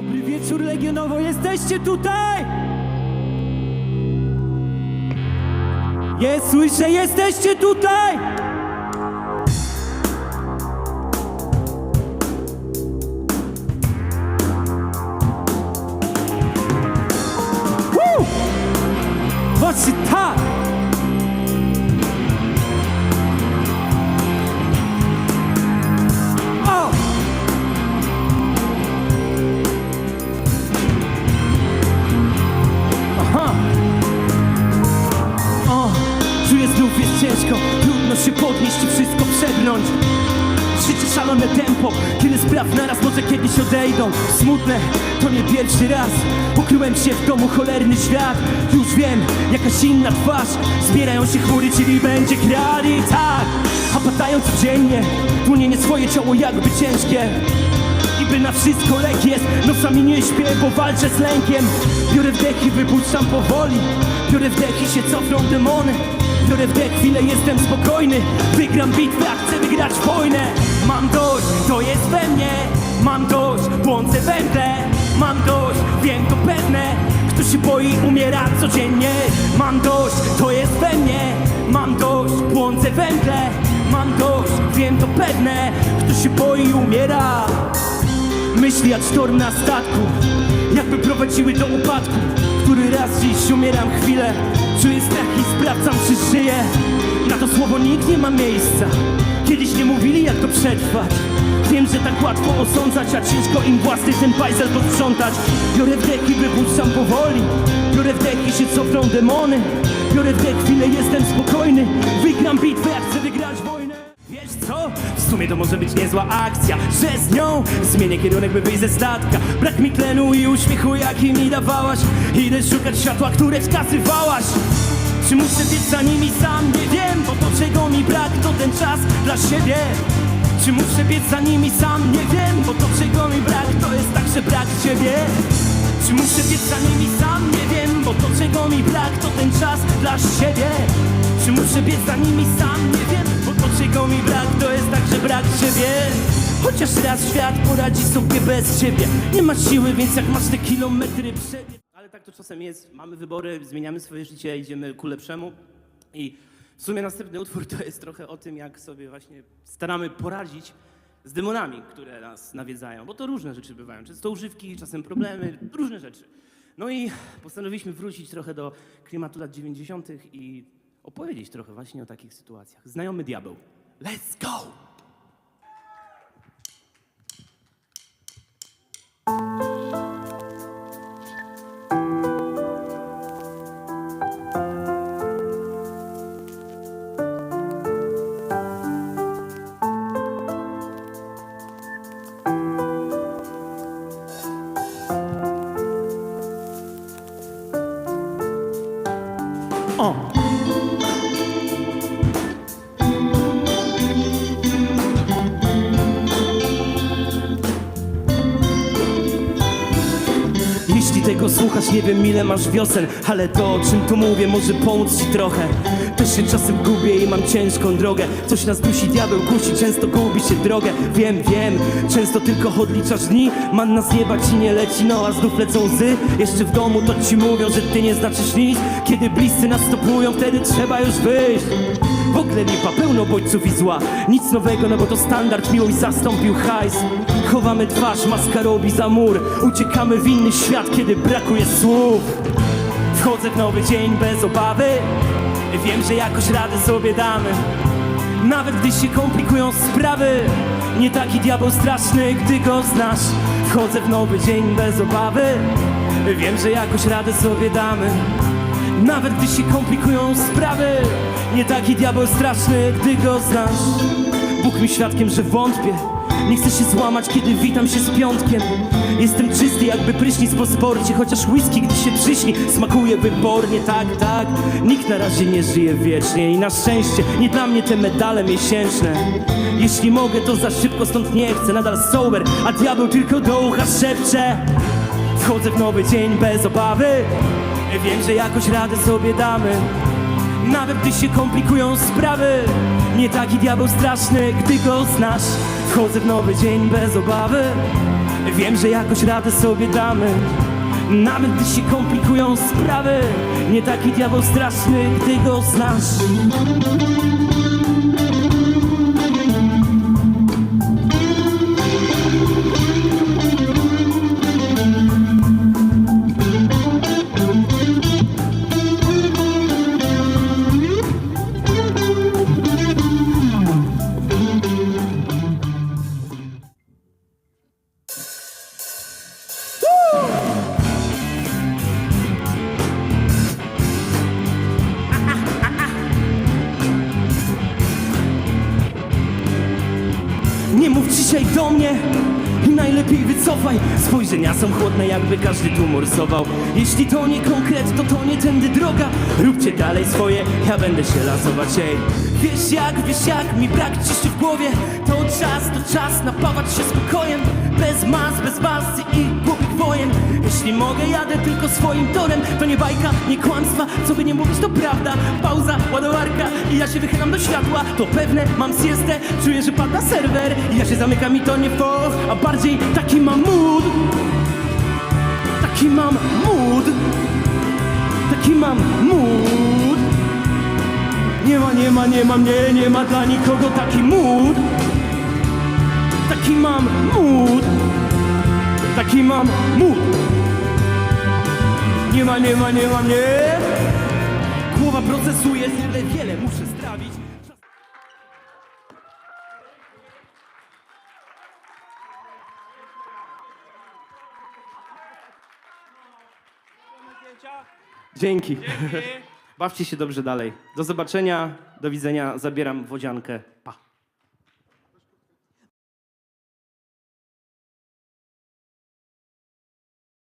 Dobry wieczór, Legionowo, jesteście tutaj! Jest, słyszę, jesteście tutaj! Woo! Właśnie tak! Ciężko. Trudno się podnieść i wszystko przebrnąć. Życie szalone tempo. Tyle spraw naraz może kiedyś odejdą. Smutne, to nie pierwszy raz. Pokryłem się w domu cholerny świat. Już wiem, jakaś inna twarz. Zbierają się chmury, czyli będzie krali Tak, a padają codziennie Tłonienie swoje ciało jakby ciężkie. I by na wszystko lek jest Nosami nie śpię, bo walczę z lękiem. Biorę wdech i wypuszczam powoli. Biorę wdech i się cofną demony Biorę wdech, chwilę jestem spokojny. Wygram bitwę, a chcę wygrać wojnę. Mam dość, to jest we mnie. Mam dość, błądzę węgle Mam dość, wiem to pewne. Kto się boi, umiera codziennie. Mam dość, to jest we mnie. Mam dość, błądzę węgle. Mam dość, wiem to pewne. Kto się boi, umiera. Myśli jak sztorm na statku Jakby prowadziły do upadku Raz dziś umieram chwilę. Czuję strach i sprawdzam czy żyję. Na to słowo nikt nie ma miejsca. Kiedyś nie mówili jak to przetrwać. Wiem, że tak łatwo osądzać A ciężko im własny ten bajzel posprzątać Biorę wdech i wypuszczam powoli. Biorę wdech i się cofną demony. Biorę wdech, chwilę jestem spokojny. Wygram bitwę, jak chcę wygrać wojnę co? W sumie to może być niezła akcja Że z nią zmienię kierunek, by wyjść ze statka Brak mi tlenu i uśmiechu, jaki mi dawałaś Idę szukać światła, które wskazywałaś Czy muszę biec za nimi sam? Nie wiem, bo to czego mi brak to ten czas dla siebie Czy muszę biec za nimi sam? Nie wiem, bo to czego mi brak to jest także brak ciebie czy muszę biec za nimi sam? Nie wiem, bo to czego mi brak to ten czas dla siebie Czy muszę biec za nimi sam? Nie wiem, bo to czego mi brak to jest także brak ciebie Chociaż raz świat poradzi sobie bez ciebie Nie masz siły, więc jak masz te kilometry przebieg Ale tak to czasem jest, mamy wybory, zmieniamy swoje życie, idziemy ku lepszemu I w sumie następny utwór to jest trochę o tym, jak sobie właśnie staramy poradzić z demonami, które nas nawiedzają, bo to różne rzeczy bywają. Często używki, czasem problemy, różne rzeczy. No i postanowiliśmy wrócić trochę do klimatu lat 90. i opowiedzieć trochę właśnie o takich sytuacjach. Znajomy diabeł. Let's go! O! Jeśli tego słuchasz, nie wiem ile masz wiosen Ale to, o czym tu mówię, może pomóc ci trochę. Też się czasem gubię i mam ciężką drogę. Coś nas dusi, diabeł kusi, często gubi się drogę. Wiem, wiem, często tylko odliczasz dni. Manna z nieba ci nie leci, no a znów lecą łzy. Jeszcze w domu to ci mówią, że ty nie znaczysz nic. Kiedy bliscy nas stopują, wtedy trzeba już wyjść w ogóle lipa, pełno bodźców i zła. Nic nowego, no bo to standard, miłość zastąpił hajs. Chowamy twarz, maska robi za mur. Uciekamy w inny świat, kiedy brakuje słów. Wchodzę w nowy dzień bez obawy. Wiem, że jakoś radę sobie damy Nawet gdy się komplikują sprawy. Nie taki diabeł straszny, gdy go znasz. Wchodzę w nowy dzień bez obawy. Wiem, że jakoś radę sobie damy nawet gdy się komplikują sprawy Nie taki diabeł straszny, gdy go znasz. Bóg mi świadkiem, że wątpię. Nie chcę się złamać, kiedy witam się z piątkiem. Jestem czysty jakby prysznic po sporcie Chociaż whisky, gdy się przyśni Smakuje wybornie, tak, tak Nikt na razie nie żyje wiecznie. I na szczęście nie dla mnie te medale miesięczne. Jeśli mogę, to za szybko stąd nie chcę. Nadal sober, a diabeł tylko do ucha szepcze. Wchodzę w nowy dzień bez obawy Wiem, że jakoś radę sobie damy. Nawet gdy się komplikują sprawy Nie taki diabeł straszny, gdy go znasz. Wchodzę w nowy dzień bez obawy. Wiem, że jakoś radę sobie damy. Nawet gdy się komplikują sprawy Nie taki diabeł straszny, gdy go znasz Nie mów dzisiaj do mnie i najlepiej wycofaj. Spojrzenia są chłodne jakby każdy tu morsował Jeśli to nie konkret, to to nie tędy droga. Róbcie dalej swoje, ja będę się lasować Ej, wiesz jak, wiesz jak, mi brak ciszy w głowie. To czas, to czas napawać się spokojem. Bez mas, bez basy i głupich wojen. Jeśli mogę, jadę tylko swoim torem. To nie bajka, nie kłamstwa, co by nie mówić to prawda. Pauza, ładowarka i ja się wychylam do światła. To pewne, mam siestę, czuję, że pada serwer I ja się zamykam i to nie fos, a bardziej taki mam mood. Taki mam mood. Taki mam mood Nie ma, nie ma, nie ma mnie, nie ma dla nikogo taki mood. Taki mam mood. Taki mam mood. Nie ma, nie ma, nie ma mnie. Głowa procesuje, wiele, wiele muszę strawić. Dzięki. Bawcie się dobrze dalej. Do zobaczenia, do widzenia. Zabieram wodziankę. Pa.